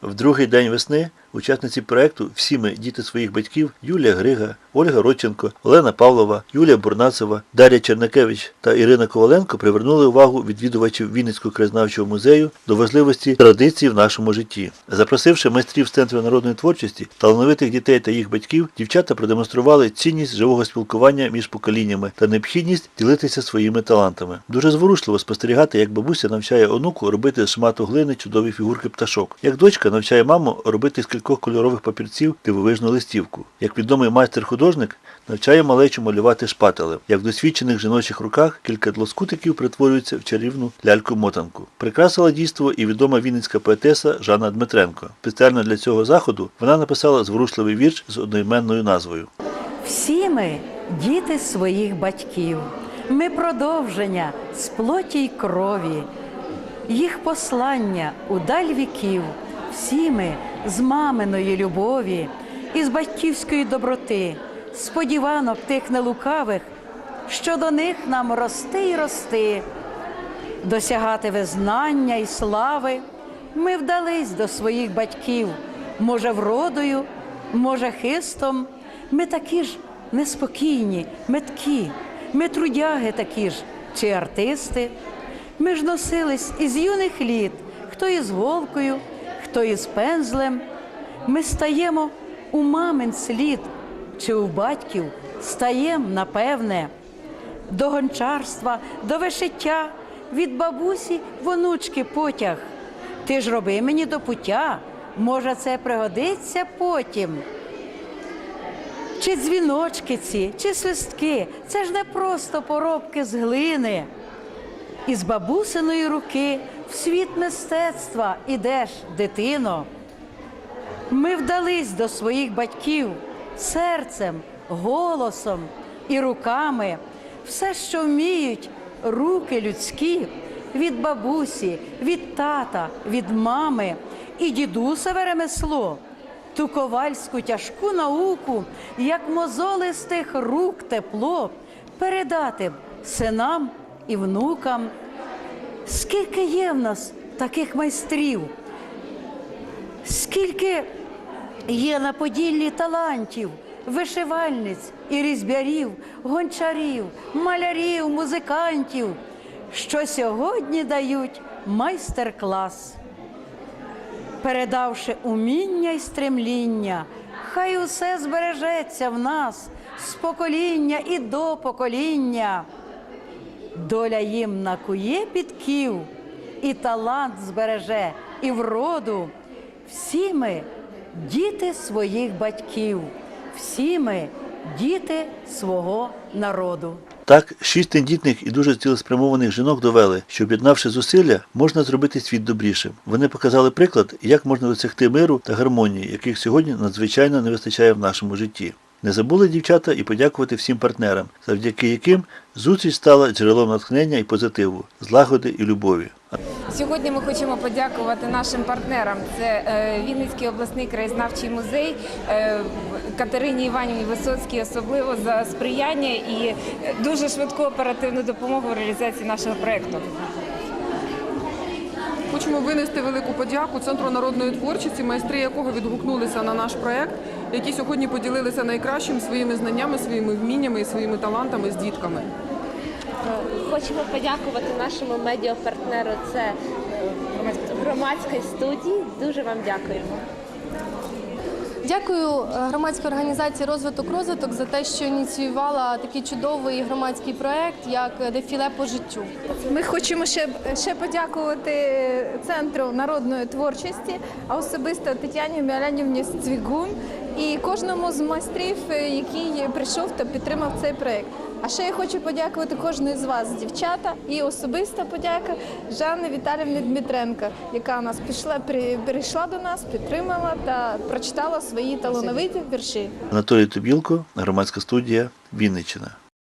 В другий день весни учасниці проекту всі ми діти своїх батьків Юлія Грига, Ольга Родченко, Олена Павлова, Юлія Бурнацева, Дар'я Чернакевич та Ірина Коваленко привернули увагу відвідувачів Вінницького краєзнавчого музею до важливості традицій в нашому житті. Запросивши майстрів з центру народної творчості, талановитих дітей та їх батьків, дівчата продемонстрували цінність живого спілкування між поколіннями та необхідність ділитися своїми талантами. Дуже зворушливо спостерігати, як бабуся навчає онуку робити з шмату глини чудові фігурки пташок, як дочка навчає маму робити з кількох кольорових папірців дивовижну листівку, як відомий майстер-художник навчає малечу малювати шпателем, як в досвідчених жіночих руках кілька длоскутиків перетворюються в чарівну ляльку-мотанку. Прикрасила дійство і відома вінницька поетеса Жанна Дмитренко. Спеціально для цього заходу вона написала зворушливий вірш з одноіменною назвою. Всі ми діти своїх батьків. Ми продовження з плоті й крові, їх послання у даль віків. Всі ми з маминої любові і з батьківської доброти, сподіванок тих нелукавих, що до них нам рости й рости, досягати визнання і слави. Ми вдались до своїх батьків, може, вродою, може, хистом. Ми такі ж неспокійні, меткі, ми трудяги такі ж, чи артисти. Ми ж носились із юних літ, хто із голкою, хто із пензлем. Ми стаємо у мамин слід, чи у батьків стаєм, напевне до гончарства, до вишиття, від бабусі в онучки потяг. Ти ж роби мені до пуття, може, це пригодиться потім. Чи дзвіночки ці, чи свистки, це ж не просто поробки з глини. Із бабусиної руки в світ мистецтва ідеш, дитино. Ми вдались до своїх батьків серцем, голосом і руками. Все, що вміють руки людські від бабусі, від тата, від мами і дідусове ремесло, ту ковальську тяжку науку, як мозолистих рук тепло, передати синам і внукам. Скільки є в нас таких майстрів? Скільки є на Поділлі талантів, вишивальниць і різьбярів, гончарів, малярів, музикантів, що сьогодні дають майстер-клас. Передавши уміння й стремління, хай усе збережеться в нас з покоління і до покоління. Доля їм накує підків, і талант збереже, і вроду. Всі ми діти своїх батьків, всі ми діти свого народу. Так, шість тендітних і дуже цілеспрямованих жінок довели, що об'єднавши зусилля, можна зробити світ добрішим. Вони показали приклад, як можна досягти миру та гармонії, яких сьогодні надзвичайно не вистачає в нашому житті. Не забули дівчата і подякувати всім партнерам, завдяки яким зустріч стала джерелом натхнення і позитиву, злагоди і любові. Сьогодні ми хочемо подякувати нашим партнерам. Це е, Вінницький обласний краєзнавчий музей, е, Катерині Іванівні Висоцькій особливо за сприяння і е, дуже швидку оперативну допомогу в реалізації нашого проєкту. Хочемо винести велику подяку Центру народної творчості, майстри якого відгукнулися на наш проект, які сьогодні поділилися найкращим своїми знаннями, своїми вміннями і своїми талантами з дітками. Хочемо подякувати нашому медіапартнеру. Це е, громадської студії. Дуже вам дякуємо. Дякую е, громадській організації Розвиток розвиток за те, що ініціювала такий чудовий громадський проект, як дефіле по життю. Ми хочемо ще, ще подякувати Центру народної творчості, а особисто Тетяні Міолянівні Цвігун і кожному з майстрів, е, який прийшов та підтримав цей проект. А ще я хочу подякувати кожній з вас, дівчата, і особиста подяка Жанни Віталівні Дмитренко, яка нас пішла, при- прийшла до нас, підтримала та прочитала свої талановиті вірші. Анатолій Тобілко, громадська студія Вінниччина.